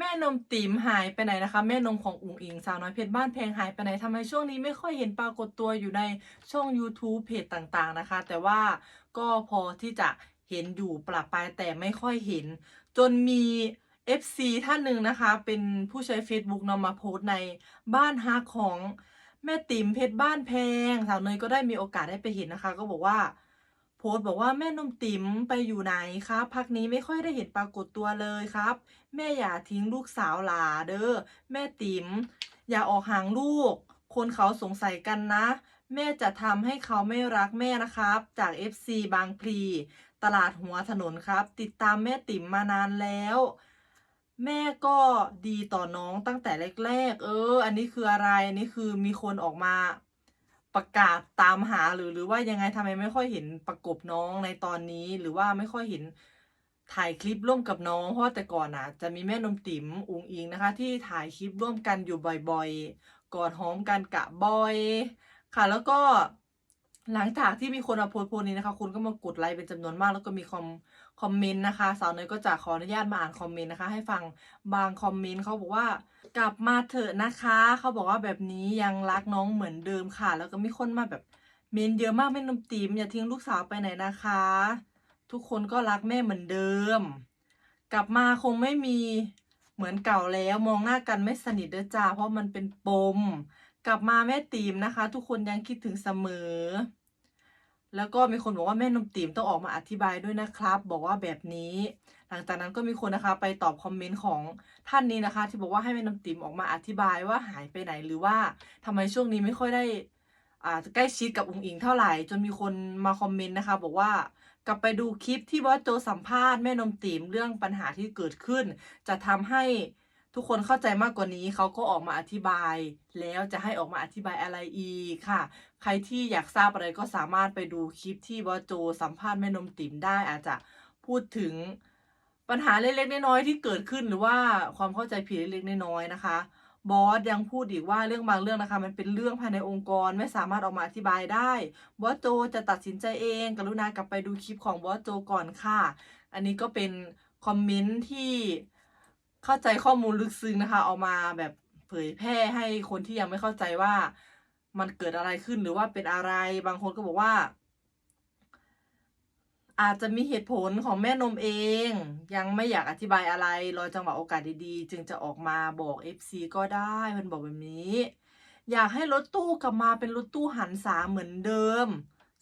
แม่นมติ๋มหายไปไหนนะคะ แม่นมของอุ๋งอิงสาวน้อยเพชรบ้านแพงหายไปไหนทำไมช่วงนี้ไม่ค่อยเห็นปรากฏตัวอยู่ในช่อง YouTube เพจต่างๆนะคะ แต่ว่าก็พอที่จะเห็นอยู่ปรับไปายแต่ไม่ค่อยเห็น จนมี FC ท่านหนึ่งนะคะ เป็นผู้ใช้ Facebook นำมาโพสต์ในบ้านฮักของแม่ติ๋มเพชรบ้านแพงสาวเนยก็ได้มีโอกาสได้ไปเห็นนะคะ ก็บอกว่า โพสต์บอกว่าแม่นมติ๋มไปอยู่ไหนครับ พักนี้ไม่ค่อยได้เห็นปรากฏตัวเลยครับ แม่อย่าทิ้งลูกสาวหลาเด้อแม่ติ๋มอย่าออกห่างลูก คนเขาสงสัยกันนะ แม่จะทำให้เขาไม่รักแม่นะครับ จาก FC บางพลี ตลาดหัวถนนครับ ติดตามแม่ติ๋มมานานแล้ว แม่ก็ดีต่อน้องตั้งแต่แรกๆ เออ อันนี้คืออะไร อันนี้คือมีคนออกมา ประกาศตามหาหรือหรือว่ายังไงทำไมไม่ค่อยเห็นประกบน้องในตอนนี้ หรือว่าไม่ค่อยเห็นถ่ายคลิปร่วมกับน้อง เพราะแต่ก่อนอะ จะมีแม่นมติ๋มอุงอิงนะคะ ที่ถ่ายคลิปร่วมกันอยู่บ่อยๆ กอดหอมกันกะบอย ค่ะ แล้วก็ หลังจากที่มีคนมาโพสต์โพสต์นี้นะคะ คุณก็มากดไลค์เป็นจำนวนมาก แล้วก็มีคอมคอมเมนต์นะคะ สาวเนยก็จะขออนุญาตมาอ่านคอมเมนต์นะคะ ให้ฟังบางคอมเมนต์เขาบอกว่า กลับมาเถอะนะคะ เขาบอกว่าแบบนี้ยังรักน้องเหมือนเดิมค่ะ แล้วก็มีคนมาแบบเมนเยอะมากแม่นมติ๋มอย่าทิ้งลูกสาวไปไหนนะคะ ทุกคนก็รักแม่เหมือนเดิม กลับมาคงไม่มีเหมือนเก่าแล้ว มองหน้ากันไม่สนิทเด้อจ้าเพราะมันเป็นปม กลับมาแม่ติ๋มนะคะ ทุกคนยังคิดถึงเสมอ แล้วก็มีคนบอกว่าแม่นมติ๋มต้องออกมาอธิบายด้วยนะครับ บอกว่าแบบนี้ หลังจากนั้นก็มีคนนะคะ ไปตอบคอมเมนต์ของท่านนี้นะคะ ที่บอกว่าให้แม่นมติ๋มออกมาอธิบายว่าหายไปไหนหรือว่าทำไมช่วงนี้ไม่ค่อยได้อ่าใกล้ชิดกับอุ๋งอิงเท่าไหร่ จนมีคนมาคอมเมนต์นะคะ บอกว่ากลับไปดูคลิปที่บอสโจสัมภาษณ์แม่นมติ๋มเรื่องปัญหาที่เกิดขึ้น จะทำให้ ทุกคนเข้าใจมากกว่านี้เขาก็ออกมาอธิบาย แล้วจะให้ออกมาอธิบายอะไรอีกค่ะ ใครที่อยากทราบอะไรก็สามารถไปดูคลิปที่บอสโจสัมภาษณ์แม่นมติ๋มได้อาจจะพูดถึงปัญหาเล็กๆน้อยๆที่เกิดขึ้นหรือว่าความเข้าใจผิดเล็กๆน้อยๆนะคะ บอสยังพูดอีกว่าเรื่องบางเรื่องนะคะ มันเป็นเรื่องภายในองค์กรไม่สามารถออกมาอธิบายได้บอสโจจะตัดสินใจเอง กรุณากลับไปดูคลิปของบอสโจก่อนค่ะ อันนี้ก็เป็นคอมเมนต์ที่ เข้าใจข้อมูลลึกซึ้งนะคะ เอามาแบบเผยแพร่ให้คนที่ยังไม่เข้าใจว่ามันเกิดอะไรขึ้นหรือว่าเป็นอะไรบางคนก็บอกว่า อาจจะมีเหตุผลของแม่นมเอง ยังไม่อยากอธิบายอะไร รอจังหวะโอกาสดีๆ จึงจะออกมาบอก FC ก็ได้เพนบอกแบบนี้ อยากให้รถตู้กลับมาเป็นรถตู้หันษาเหมือนเดิม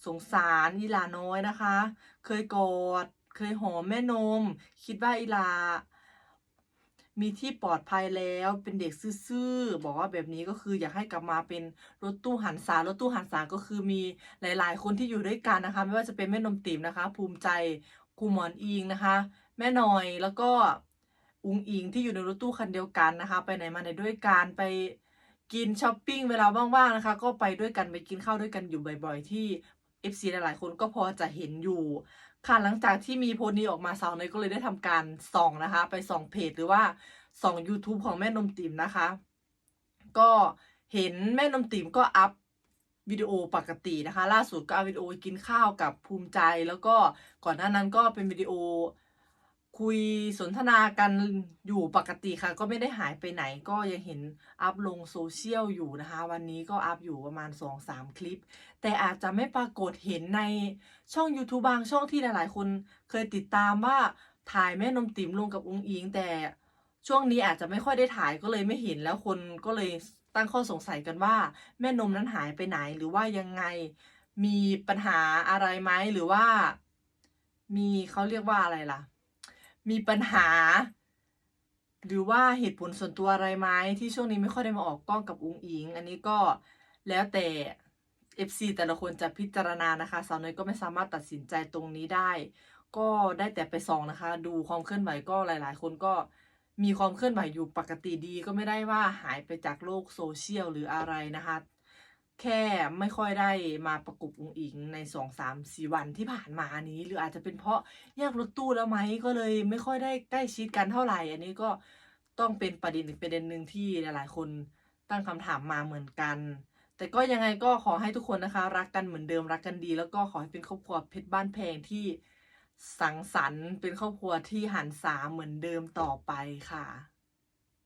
สงสารอีลาน้อยนะคะ เคยกอด เคยหอมแม่นม คิดว่าอีลา มีที่ปลอดภัยแล้วเป็นเด็กซื่อๆบอกว่าแบบนี้ก็คืออยากให้กลับมาเป็นรถตู้หันษารถตู้หันษาก็คือมีหลาย ๆ คนที่อยู่ด้วยกันนะคะ ไม่ว่าจะเป็นแม่นมติ๋มนะคะ ภูมิใจครูหมอนอิงนะคะ แม่หน่อยแล้วก็อุงอิงที่อยู่ในรถตู้คันเดียวกันนะคะ ไปไหนมาไหนด้วยกันไปกินช้อปปิ้งเวลาว่างๆนะคะ ก็ไปด้วยกันไปกินข้าวด้วยกันอยู่บ่อย ๆ ที่ FC หลายๆคนก็พอจะเห็นอยู่ ค่ะหลังจากที่มีโพสต์นี้ออกมาสาวเนยก็เลยได้ทำการส่องนะคะ ไปส่องเพจหรือว่าส่อง YouTube ของแม่นมติ๋มนะคะ ก็เห็นแม่นมติ๋มก็อัพวิดีโอปกตินะคะ ล่าสุดก็อัพวิดีโอกินข้าวกับภูมิใจ แล้วก็ก่อนหน้านั้นก็เป็นวิดีโอ คุยสนทนากันอยู่ปกติค่ะ ก็ไม่ได้หายไปไหนก็ยังเห็นอัพลงโซเชียลอยู่นะคะ วันนี้ก็อัพอยู่ประมาณ 2-3 คลิป แต่อาจจะไม่ปรากฏเห็นในช่อง YouTube บางช่องที่หลายๆ คนเคยติดตามว่าถ่ายแม่นมติ๋มลงกับอุงอิง แต่ช่วงนี้อาจจะไม่ค่อยได้ถ่ายก็เลยไม่เห็นแล้วคนก็เลยตั้งข้อสงสัยกันว่า แม่นมนั้นหายไปไหนหรือว่ายังไงมีปัญหาอะไรไหมหรือว่า มีเขาเรียกว่าอะไรล่ะ มีปัญหา หรือว่าเหตุผลส่วนตัวอะไรไหมที่ช่วงนี้ไม่ค่อยได้มาออกกล้องกับอุงอิง อันนี้ก็แล้วแต่ FC แต่ละคนจะพิจารณานะคะสาวน้อยก็ไม่สามารถตัดสินใจตรงนี้ได้ ก็ได้แต่ไปส่องนะคะ ดูความเคลื่อนไหวก็หลาย ๆ คนก็มีความเคลื่อนไหวอยู่ปกติดี ก็ไม่ได้ว่าหายไปจากโลกโซเชียลหรืออะไรนะคะ แค่ไม่ค่อยได้มาประกบองอิงในสองสามสี่วันที่ผ่านมานี้ หรืออาจจะเป็นเพราะแยกรถตู้แล้วไหมก็เลยไม่ค่อยได้ใกล้ชิดกันเท่าไหร่ อันนี้ก็ต้องเป็นประเด็นอีกประเด็นหนึ่งที่หลายๆ คนตั้งคำถามมาเหมือนกัน แต่ก็ยังไงก็ขอให้ทุกคนนะคะ รักกันเหมือนเดิมรักกันดี แล้วก็ขอให้เป็นครอบครัวเพชรบ้านแพงที่สังสรรค์เป็นครอบครัวที่หันษาเหมือนเดิมต่อไปค่ะ